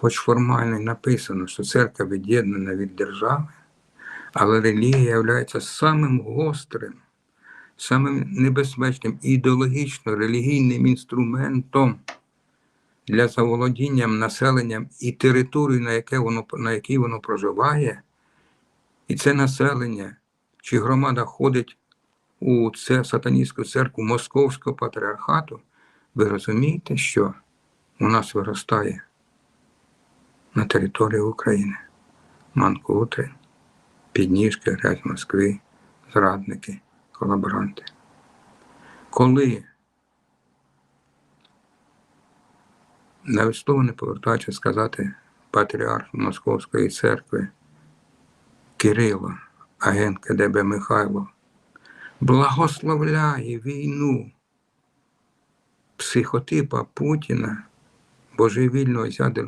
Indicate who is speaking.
Speaker 1: хоч формально написано, що церква від'єднана від держави, але релігія є самим гострим, самим небезпечним ідеологічно релігійним інструментом для заволодінням населенням і території, на, яке воно, на якій воно проживає, і це населення чи громада ходить у це сатаністську церкву Московського патріархату, ви розумієте, що у нас виростає на території України манкути, підніжки, грязь Москви, зрадники, колаборанти. Коли слово не повертаючи сказати патріарх Московської церкви Кирило, агент КДБ Михайло, благословляє війну психотипа Путіна, божевільного